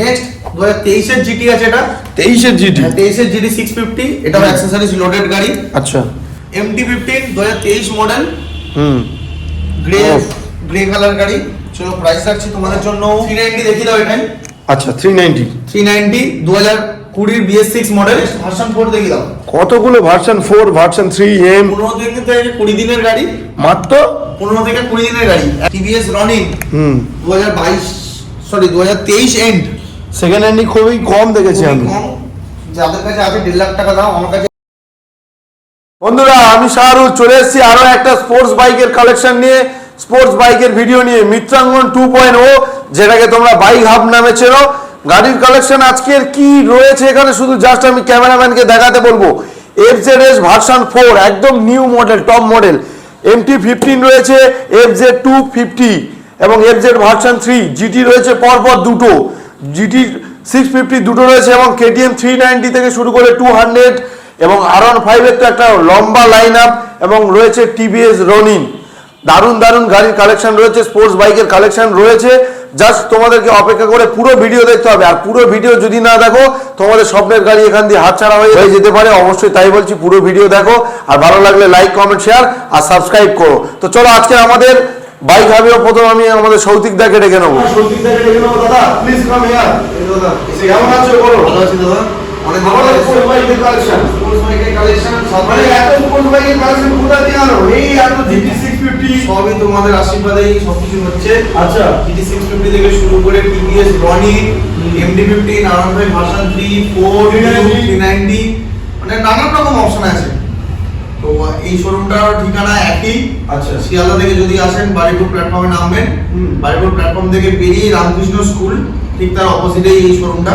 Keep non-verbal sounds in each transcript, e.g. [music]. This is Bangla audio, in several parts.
নেক্সট দু হাজার তেইশের জিটি আছে এটা। তেইশের জিটি তেইশের জিটি সিক্স ফিফটি এটাও অ্যাক্সেসরিজ লোডেড গাড়ি। আচ্ছা। এমটি ফিফটিন দু হাজার তেইশ মডেল হুম। গ্রে. গ্রে কালার গাড়ি। চলো প্রাইস রাখছি তোমাদের জন্য। থ্রি নাইনটি দেখিয়ে দাও এটাই আচ্ছা থ্রি নাইনটি থ্রি নাইনটি দু হাজার কুড়ির BS six model version four দেখিয়ে দাও। কতগুলো version four version three M পনেরো থেকে থেকে কুড়ি দিনের গাড়ি। মাত্র? পনেরো থেকে কুড়ি দিনের গাড়ি। টিভিএস রনিং হুম। দু হাজার বাইশ সরি দু হাজার তেইশ এন্ড সেকেন্ড হ্যান্ডই খুবই কম দেখেছি আমি। যাদের কাছে আছে দেড় লাখ টাকা দাও আমার কাছে বন্ধুরা আমি শাহরুখ চলে এসেছি আরও একটা স্পোর্টস বাইকের কালেকশন নিয়ে স্পোর্টস বাইকের ভিডিও নিয়ে মিত্রাঙ্গন টু পয়েন্ট ও যেটাকে তোমরা বাইক হাব নামে চেনো। গাড়ির কালেকশন আজকের কি রয়েছে এখানে? শুধু জাস্ট আমি ক্যামেরাম্যানকে দেখাতে বলব। F Z S version four একদম new model top model MT fifteen রয়েছে এফ জেড টু ফিফটি এবং F Z version three GT রয়েছে পরপর দুটো। জিটি সিক্স ফিফটি দুটো রয়েছে এবং কেটিএম থ্রি নাইনটি থেকে শুরু করে টু হান্ড্রেড এবং আর ওয়ান ফাইভের তো একটা লম্বা লাইন আপ এবং রয়েছে টিভিএস রনিন দারুণ দারুণ গাড়ির কালেকশন রয়েছে স্পোর্টস বাইকের কালেকশন রয়েছে। জাস্ট তোমাদেরকে অপেক্ষা করে পুরো ভিডিও দেখতে হবে। আর পুরো ভিডিও যদি না দেখো, তোমাদের স্বপ্নের গাড়ি এখান দিয়ে হাতছাড়া হয়ে হয়ে যেতে পারে। অবশ্যই তাই বলছি, পুরো ভিডিও দেখো। আর ভালো লাগলে লাইক কমেন্ট শেয়ার আর সাবস্ক্রাইব করো। তো চলো আজকে আমাদের বাইক হাবিও প্রথম আমি আমাদের সৌতিক দাকে ডেকে নেব। সৌতিক দাকে ডেকে নেব দাদা প্লিজ কাম হিয়ার দাদা কেমন আছো বলো? ভালো আছি দাদা। অনেক আমাদের স্পোর্টস বাইকের কালেকশন স্পোর্টস বাইকের কালেকশন মানে এত স্পোর্টস বাইকের কালেকশন কোথা দিয়ে আনো? এই এত জিটি সিক্স ফিফটি সবই তোমাদের আশীর্বাদেই সবকিছু হচ্ছে। আচ্ছা। জিটি সিক্স ফিফটি থেকে শুরু করে টিভিএস রনি এমডি ফিফটিন আর one five version three four 390 three ninety মানে নানান রকম অপশন আছে। তো এই শোরুমটার ঠিকানা একই। আচ্ছা। শিয়ালদা থেকে যদি আসেন বাড়িপুর প্ল্যাটফর্মে নামবেন। বারিপুর বাড়িপুর প্ল্যাটফর্ম থেকে বেরিয়ে রামকৃষ্ণ স্কুল ঠিক তার অপোজিটেই এই শোরুমটা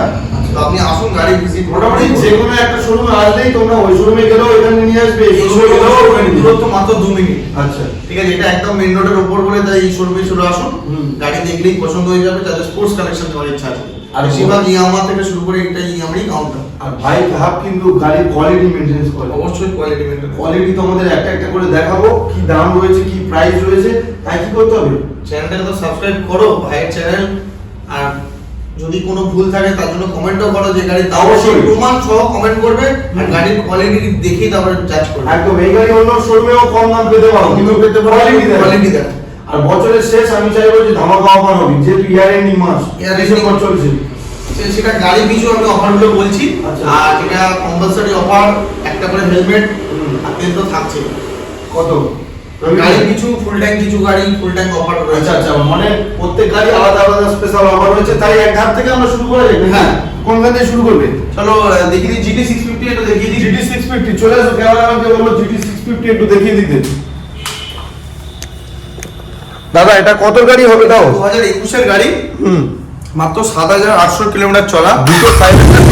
তো আপনি আসুন গাড়ি ভিজিট মোটামুটি যে কোনো একটা শোরুমে আসলেই তোমরা ওই শোরুমে গেলেও এখানে নিয়ে আসবে এই শোরুমে গেলেও দূরত্ব মাত্র দু মিনিট আচ্ছা। ঠিক আছে এটা একদম মেন রোডের উপর বলে তাই এই শোরুমে চলে আসুন। গাড়ি দেখলেই পছন্দ হয়ে যাবে যাদের স্পোর্টস কালেকশন নেওয়ার ইচ্ছা আছে। আর বেশিরভাগ ইয়ামা থেকে শুরু করে এটা ইয়ামারই কাউন্টার আর ভাই ভাব কিন্তু গাড়ির কোয়ালিটি মেনটেন্স করে। অবশ্যই কোয়ালিটি মেনটেন কোয়ালিটি তোমাদের একটা একটা করে দেখাবো কি দাম রয়েছে কি প্রাইস রয়েছে তাই কি করতে হবে? চ্যানেলটাকে তো সাবস্ক্রাইব করো ভাইয়ের চ্যানেল যদি কোনো ভুল থাকে তার জন্য কমেন্টও করো যে গাড়ি দাম অবশ্যই। প্রমাণ সহ কমেন্ট করবে আর। গাড়ির কোয়ালিটি দেখেই তারপরে জাজ করবে একদম এই গাড়ি অন্য শোরুমেও কম দাম পেতে পারো কিন্তু পেতে পারো কোয়ালিটি দেখো আর বছরের শেষ আমি চাইব যে ধামাকা অফার হবে যেহেতু ইয়ার এন্ডিং মাস ending। ডিসেম্বর চলছে সেটা গাড়ি পিছু আমি অফার অফারগুলো বলছি আচ্ছা। আর যেটা কম্পালসারি অফার একটা করে হেলমেট। হাতে তো থাকছে কত গাড়ি কিছু ফুল ট্যাঙ্ক কিছু গাড়ি ফুল ট্যাঙ্ক অফার আচ্ছা রয়েছে আচ্ছা মানে প্রত্যেক গাড়ি আলাদা আলাদা স্পেশাল অফার রয়েছে তাই এক ধাপ থেকে আমরা শুরু করে যাই হ্যাঁ। কোন গাড়ি দিয়ে শুরু করবে? চলো দেখিয়ে দিই জিটি সিক্স ফিফটি একটু দেখিয়ে দিই। জিটি সিক্স ফিফটি চলে আসো ক্যামেরাম্যানকে বলো জিটি সিক্স ফিফটি একটু দেখিয়ে দিতে। দাদা এটা কত গাড়ি হবে তাও? দু হাজার একুশের গাড়ি। হুম। মাত্র সাত হাজার আটশো কিলোমিটার চলা। দুটো সাইলেন্সার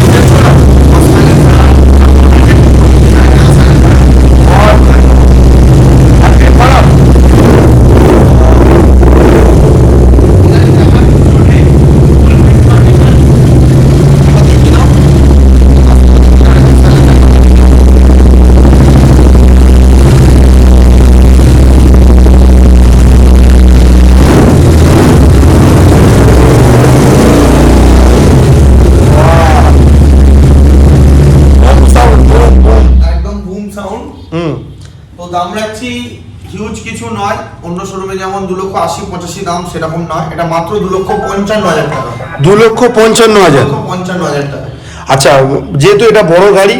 দাম রাখছি হিউজ কিছু নয়। অন্য শোরুমে যেমন দু লক্ষ আশি পঁচাশি দাম সেরকম নয়। এটা মাত্র দু লক্ষ পঞ্চান্ন হাজার টাকা। দু লক্ষ পঞ্চান্ন হাজার? পঞ্চান্ন হাজার টাকা। আচ্ছা যেহেতু এটা বড় গাড়ি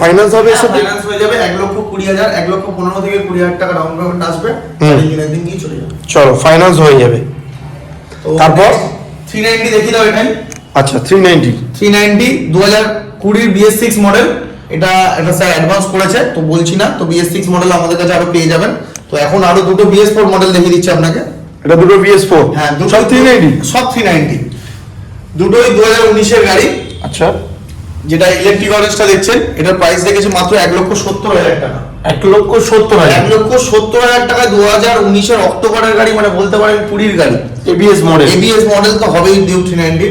ফাইন্যান্স হবে সাথে? ফাইন্যান্স হয়ে যাবে এক লক্ষ কুড়ি হাজার এক লক্ষ পনেরো থেকে কুড়ি হাজার টাকা ডাউন পেমেন্ট আসবে। কিনে দিন চলে যাবে। চলো ফাইন্যান্স হয়ে যাবে। তারপর? থ্রি নাইনটি দেখিয়ে দাও এখানে। আচ্ছা থ্রি নাইনটি থ্রি নাইনটি দু হাজার কুড়ির বিএস সিক্স মডেল এটা এটা স্যার অ্যাডভান্স করেছে তো বলছি না তো বিএস সিক্স মডেল আমাদের কাছে আরও পেয়ে যাবেন। তো এখন আরও দুটো বিএস ফোর মডেল দেখিয়ে দিচ্ছি আপনাকে। এটা দুটো বিএস ফোর হ্যাঁ সব থ্রি নাইনটি সব থ্রি নাইনটি দুটোই দু হাজার উনিশের গাড়ি। আচ্ছা। যেটা ইলেকট্রিক অরেঞ্জটা দেখছেন এটার প্রাইস রেখেছে মাত্র এক লক্ষ সত্তর হাজার টাকা। এক লক্ষ সত্তর হাজার। এক লক্ষ সত্তর হাজার টাকায় দু হাজার উনিশের অক্টোবরের গাড়ি মানে বলতে পারেন কুড়ির গাড়ি। এবিএস মডেল এবিএস মডেল তো হবেই duke three ninety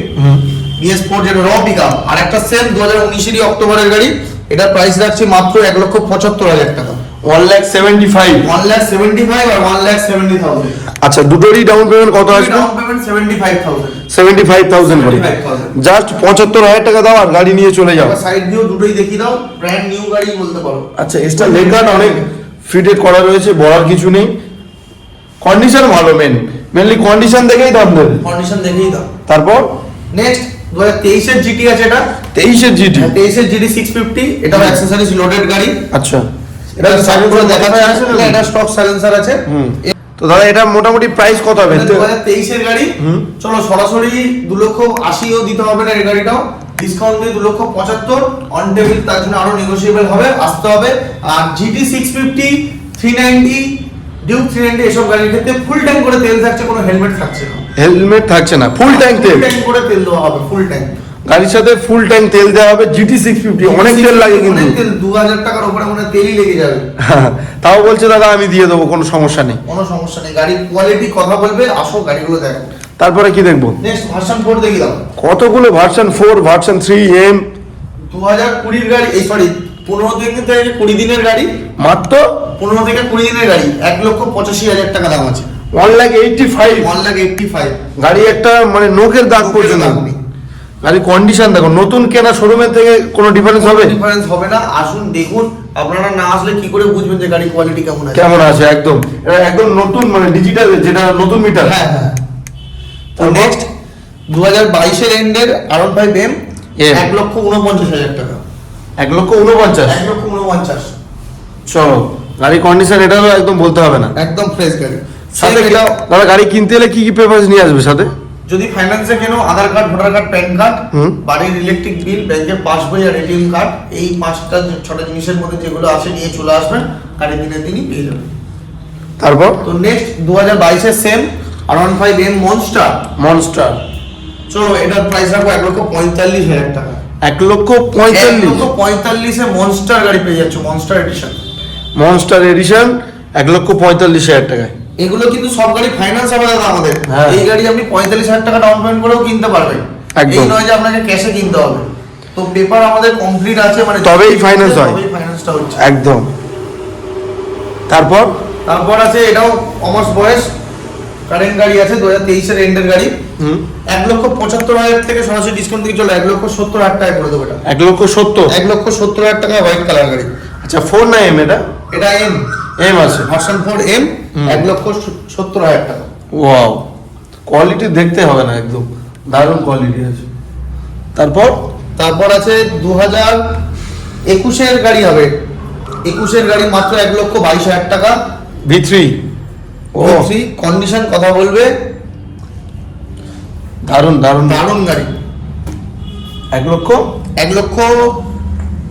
BS four যেটা র পিকআপ আর একটা সেম দু হাজার উনিশেরই অক্টোবরের গাড়ি। এটার প্রাইস রাখছি মাত্র এক লক্ষ পঁচাত্তর হাজার টাকা। One lakh seventy five one lakh seventy five আর ওয়ান লাখ সেভেন্টি থাউজেন্ড আচ্ছা দুটোরই ডাউন পেমেন্ট কত আসবে? Down payment seventy five thousand seventy five thousand করে 75,000 জাস্ট পঁচাত্তর হাজার টাকা দাও আর গাড়ি নিয়ে চলে যাও। সাইড ভিউ দুটোই দেখিয়ে দাও ব্র্যান্ড নিউ গাড়ি বলতে পারো। আচ্ছা এক্সট্রা লেগ অনেক ফিটেড করা রয়েছে বলার কিছু নেই। কন্ডিশন ভালো মেন মেনলি কন্ডিশন দেখেই দাম দেবে। কন্ডিশন দেখেই দাও। তারপর? নেক্সট দু হাজার তেইশের জিটি আছে এটা। তেইশের জিটি তেইশের জিটি সিক্স ফিফটি এটা অ্যাক্সেসরিজ লোডেড গাড়ি। আচ্ছা। এটা সাইড করে দেখা আছে আছে না? এটা স্টক সাইলেন্সার আছে। হুম। তো দাদা এটা মোটামুটি প্রাইস কত হবে? দু হাজার গাড়ি। চলো সরাসরি দু লক্ষ আশিও দিতে হবে না এই গাড়িটাও। ডিসকাউন্ট দিয়ে দু লক্ষ পঁচাত্তর অন টেবিল তার জন্য আরও নেগোসিয়েবল হবে আসতে হবে। আর GT six fifty three ninety duke three ninety এসব গাড়ির ক্ষেত্রে ফুল ট্যাঙ্ক করে তেল থাকছে কোনো হেলমেট থাকছে না। হেলমেট থাকছে না ফুল ট্যাঙ্ক তেল। ট্যাঙ্ক করে তেল দেওয়া হবে ফুল ট্যাঙ্ক গাড়ির সাথে ফুল ট্যাঙ্ক তেল দেওয়া হবে জিটি সিক্স ফিফটি অনেক তেল লাগে কিন্তু। তেল দু হাজার টাকার উপরে মনে তেলই লেগে যাবে। [laughs] তাও বলছে দাদা আমি দিয়ে দেবো কোনো সমস্যা নেই। কোনো সমস্যা নেই গাড়ির কোয়ালিটি কথা বলবে আসো গাড়িগুলো দেখো। তারপরে কি দেখব? নেক্সট ভার্সন ফোর দেখি দাও। কতগুলো version four version three M দু হাজার কুড়ির গাড়ি এই সরি পনেরো দিন থেকে কুড়ি দিনের গাড়ি মাত্র? পনেরো থেকে কুড়ি দিনের গাড়ি এক লক্ষ পঁচাশি হাজার টাকা দাম আছে। One lakh eighty five one lakh eighty five গাড়ি একটা মানে নোকের দাগ পর্যন্ত গাড়ি কন্ডিশন দেখো নতুন কেনা শোরুমের থেকে কোনো ডিফারেন্স হবে? ডিফারেন্স হবে না। আসুন দেখুন আপনারা না আসলে কি করে বুঝবেন যে গাড়ি কোয়ালিটি কেমন আছে? কেমন আছে একদম। এটা একদম নতুন মানে ডিজিটাল যেটা নতুন মিটার হ্যাঁ হ্যাঁ। তো নেক্সট দু হাজার বাইশের এন্ডের আরন ফাইভ এম। এক লক্ষ উনপঞ্চাশ হাজার টাকা। এক লক্ষ উনপঞ্চাশ এক লক্ষ উনপঞ্চাশ চলো গাড়ি কন্ডিশন এটাও একদম বলতে হবে না। একদম ফ্রেশ গাড়ি। সাথে দাদা গাড়ি কিনতে এলে কি কি পেপারস নিয়ে আসবে সাথে? যদি ফাইন্যান্সে কেন Aadhaar card voter card PAN card. বাড়ির ইলেকট্রিক বিল ব্যাংকের পাসবই আর এটিএম কার্ড এই পাঁচটা ছটা জিনিসের মধ্যে যেগুলো আছে নিয়ে চলে আসবেন গাড়ি দিনের দিনই পেয়ে যাবেন তারপর? তো নেক্সট দু হাজার বাইশের same R one five M monster monster চলো এটার প্রাইস রাখব এক লক্ষ পঁয়তাল্লিশ হাজার টাকা। এক লক্ষ পঁয়তাল্লিশ। লক্ষ পঁয়তাল্লিশে মনস্টার গাড়ি পেয়ে যাচ্ছ মনস্টার এডিশন মনস্টার এডিশন এক লক্ষ পঁয়তাল্লিশ হাজার টাকায়। এগুলো কিন্তু সব গাড়ি ফাইন্যান্স হবে দাদা আমাদের। হ্যাঁ। এই গাড়ি আপনি পঁয়তাল্লিশ হাজার টাকা ডাউন পেমেন্ট করেও কিনতে পারবেন। এই নয় যে আপনাকে ক্যাশে কিনতে হবে। তো পেপার আমাদের কমপ্লিট আছে মানে তবেই finance হয়। তবেই ফাইন্যান্সটা হচ্ছে। একদম। তারপর? তারপর আছে এটাও কমার্স বয়স কারেন্ট গাড়ি আছে দু হাজার তেইশের এন্ডের গাড়ি। এক লক্ষ পঁচাত্তর হাজার থেকে সরাসরি ডিসকাউন্ট দিয়ে চলো এক লক্ষ সত্তর হাজার টাকা করে দেবো এটা। এক লক্ষ সত্তর? এক লক্ষ সত্তর হাজার টাকা হোয়াইট কালার গাড়ি। আচ্ছা ফোর না এম এটা? এটা এম এম আছে। ভার্সন ফোর এম এক লক্ষ সত্তর হাজার টাকা। ওয়াও কোয়ালিটি দেখতে হবে না একদম। দারুণ কোয়ালিটি আছে। তারপর? তারপর আছে দু হাজার একুশের গাড়ি হবে। একুশের গাড়ি মাত্র এক লক্ষ বাইশ হাজার টাকা। ভি থ্রি ও কন্ডিশন কথা বলবে। দারুণ দারুণ। দারুণ গাড়ি। এক লক্ষ? এক লক্ষ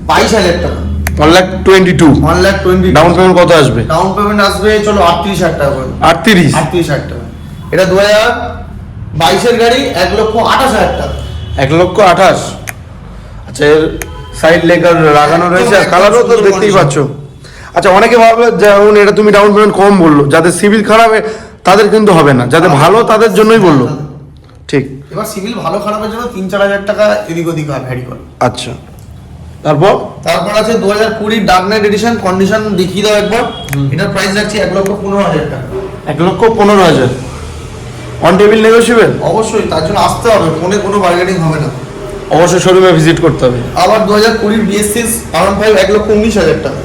বাইশ হাজার টাকা। One lakh twenty two one lakh twenty down payment কত আসবে? ডাউন পেমেন্ট আসবে চলো আটত্রিশ হাজার টাকা করে। আটত্রিশ? আটত্রিশ হাজার টাকা। এটা দু হাজার বাইশের গাড়ি এক লক্ষ আঠাশ হাজার টাকা। এক লক্ষ আঠাশ? আচ্ছা এর সাইড লেগার লাগানো রয়েছে আর কালারও তো দেখতেই। পাচ্ছ। আচ্ছা অনেকে ভাববে যেমন এটা তুমি ডাউন পেমেন্ট কম বলল। যাদের সিভিল খারাপ তাদের কিন্তু হবে না। যাদের ভালো তাদের জন্যই বলল। ঠিক। এবার সিভিল ভালো খারাপের জন্য তিন চার হাজার টাকা এদিক ওদিক হয় ভ্যারি করে। আচ্ছা। তারপর? তারপর আছে দু হাজার কুড়ি ডার্ক নাইট এডিশন কন্ডিশন দেখিয়ে দাও একবার। এটার প্রাইস রাখছি এক লক্ষ পনেরো হাজার টাকা। এক লক্ষ পনেরো হাজার। অন টেবিল নেগোসিয়েবল অবশ্যই তার জন্য আসতে হবে ফোনে কোনো বার্গেনিং হবে না। অবশ্যই শোরুমে ভিজিট করতে হবে। আবার দু হাজার কুড়ির বিএসসিস আর ফাইভ এক লক্ষ উনিশ হাজার টাকা।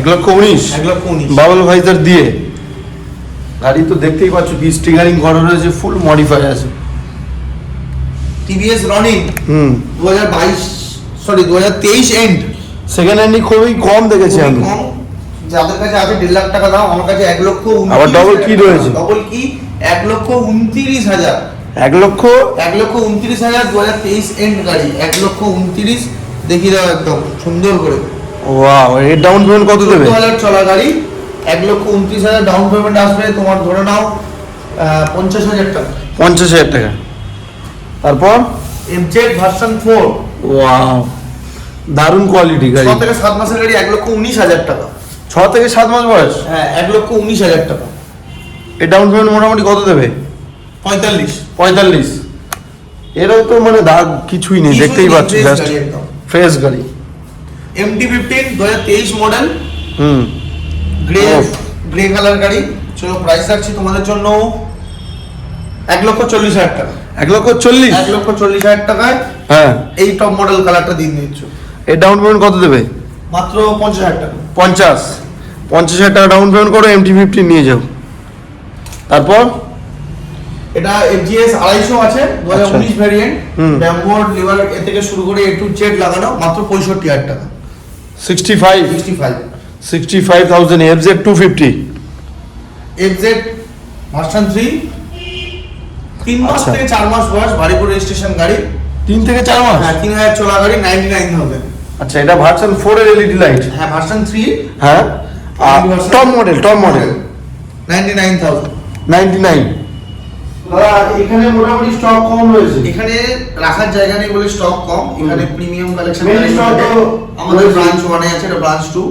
এক লক্ষ উনিশ? এক লক্ষ উনিশ। বাবল ভাইজার দিয়ে। গাড়ি তো দেখতেই পাচ্ছ কি স্টিকারিং করা রয়েছে ফুল মডিফাই আছে। টিভিএস রনিং হুম। দু হাজার বাইশ। সরি দু হাজার তেইশ এন্ড সেকেন্ড হ্যান্ডই খুবই কম দেখেছি আমি। কম। যাদের কাছে আছে দেড় লাখ টাকা দাও আমার কাছে এক লক্ষ আবার double key রয়েছে। ডবল কি এক লক্ষ উনত্রিশ হাজার। এক লক্ষ? এক লক্ষ উনত্রিশ হাজার দু হাজার তেইশ এন্ড গাড়ি। এক লক্ষ উনত্রিশ দেখিয়ে দাও একদম সুন্দর করে। ওয়াও এর ডাউন পেমেন্ট কত দেবে? চোদ্দ হাজার চলা গাড়ি এক লক্ষ উনত্রিশ হাজার ডাউন পেমেন্ট আসবে তোমার ধরে নাও আহ, পঞ্চাশ হাজার টাকা। পঞ্চাশ হাজার টাকা। তারপর? এমজেড ভার্সন ফোর ওয়াও দারুণ কোয়ালিটি ছ গাড়ি থেকে সাত মাসের গাড়ি এক লক্ষ উনিশ হাজার টাকা। ছ থেকে সাত মাস বয়স? হ্যাঁ এক লক্ষ উনিশ হাজার টাকা। এর ডাউন পেমেন্ট মোটামুটি কত দেবে? পঁয়তাল্লিশ। পঁয়তাল্লিশ। এরও তো মানে দাগ কিছুই নেই দেখতেই পাচ্ছ জাস্ট ফ্রেশ গাড়ি এমটি ফিফটিন দু হাজার তেইশ মডেল হুম। গ্রে গ্রে কালার গাড়ি। চলো প্রাইস রাখছি তোমাদের জন্য এক লক্ষ চল্লিশ হাজার টাকা। এক লক্ষ চল্লিশ? এক লক্ষ চল্লিশ হাজার টাকায় হ্যাঁ। এই টপ মডেল কালারটা দিয়ে দিচ্ছ এর ডাউন পেমেন্ট কত দেবে? মাত্র পঞ্চাশ হাজার টাকা। পঞ্চাশ। পঞ্চাশ হাজার টাকা ডাউন পেমেন্ট করো এমটি ফিফটি নিয়ে যাও। তারপর? এটা এফজিএস আড়াইশো আছে দু হাজার। উনিশ ভ্যারিয়েন্ট হুম। ব্যাম্বোর্ড লিভার এ থেকে শুরু করে এ টু জেড লাগানো মাত্র পঁয়ষট্টি হাজার টাকা। Sixty five sixty five sixty five thousand F Z two fifty FZ version three তিন মাস আচ্ছা। থেকে চার মাস বয়স বাড়িপুর রেজিস্ট্রেশন গাড়ি। তিন থেকে চার মাস? হ্যাঁ তিন হাজার চলা গাড়ি নাইনটি নাইন হবে। আচ্ছা এটা ভার্সন ফোর এর এলইডি লাইট হ্যাঁ ভার্সন থ্রি হ্যাঁ? version- top model top model ninety nine thousand ninety nine এখানে মোটামুটি স্টক কম রয়েছে। এখানে রাখার জায়গা নেই বলে স্টক কম। এখানে প্রিমিয়াম কালেকশন আমাদের ব্রাঞ্চ ওয়ানে আছে এটা ব্রাঞ্চ টু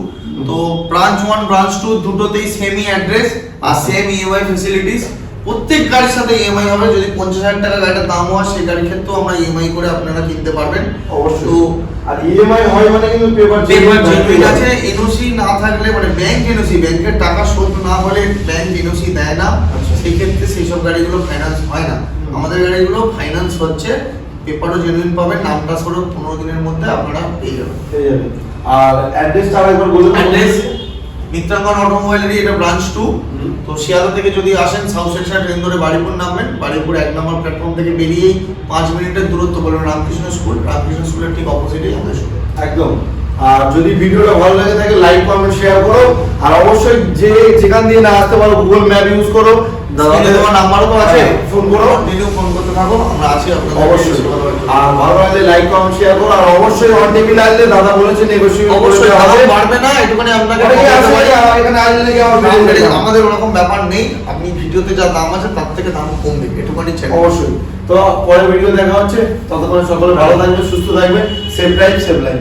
তো ব্রাঞ্চ ওয়ান ব্রাঞ্চ টু দুটোতেই সেমই অ্যাড্রেস আর সেম ইএমআই ফেসিলিটিস প্রত্যেক গাড়ির সাথে ইএমআই হবে যদি পঞ্চাশ হাজার টাকা গাড়িটার দাম হয় সেই গাড়ির ক্ষেত্রেও আমরা ইএমআই করে আপনারা কিনতে পারবেন। অবশ্যই। আর ইএমআই হয় মানে কিন্তু পেপার পেপার জেনুইন আছে এনওসি না থাকলে মানে ব্যাংক এনওসি ব্যাংকের টাকা শোধ না হলে ব্যাংক এনওসি দেয় না। আচ্ছা। সেই ক্ষেত্রে সেই সব গাড়িগুলো ফাইন্যান্স হয় না। আমাদের গাড়িগুলো ফাইন্যান্স হচ্ছে পেপারও জেনুইন পাবেন নাম ট্রান্সফারও পনেরো দিনের মধ্যে আপনারা পেয়ে যাবেন। আর অ্যাড্রেসটা আরেকবার বলে দিন। অ্যাড্রেস মিত্রাঙ্গন অটোমোবাইলেরই এটা ব্রাঞ্চ টু তো শিয়ালদা থেকে যদি আসেন সাউথ সেকশন ট্রেন ধরে বাড়িপুর নামবেন। বাড়িপুর এক নম্বর প্ল্যাটফর্ম থেকে বেরিয়েই পাঁচ মিনিটের দূরত্ব বলবেন রামকৃষ্ণ স্কুল রামকৃষ্ণ স্কুলের ঠিক অপোজিটেই আমাদের স্কুল একদম। আর যদি ভিডিওটা ভালো লাগে থাকে লাইক কমেন্ট শেয়ার করো। আর অবশ্যই যে যেখান দিয়ে না আসতে পারো গুগল ম্যাপ ইউজ করো। দাদা তোমার নাম্বারও তো আছে। হ্যাঁ, ফোন করো কন্টিনিউ ফোন করতে থাকো আমরা আছি আপনাদের অবশ্যই সেবা করার জন্য। আর ভালো লাগলে লাইক কমেন্ট শেয়ার করো আর অবশ্যই অন টেবিল আসলে দাদা বলেছে নেগোশিয়েট অবশ্যই দাম বাড়বে না এটুখানি আপনাকে অনেকে বলতে আছে পারি। এখানে আসলে কি আমার দাম ভিডিও বেড়ে- দেখলাম। আমাদের ওরকম ব্যাপার নেই আপনি ভিডিওতে যা দাম আছে তার থেকে দাম কমবে অবশ্যই তো পরের ভিডিও দেখা হচ্ছে ততক্ষণে সকলে ভালো থাকবে সুস্থ থাকবে সেফ লাইফ সেফ লাইফ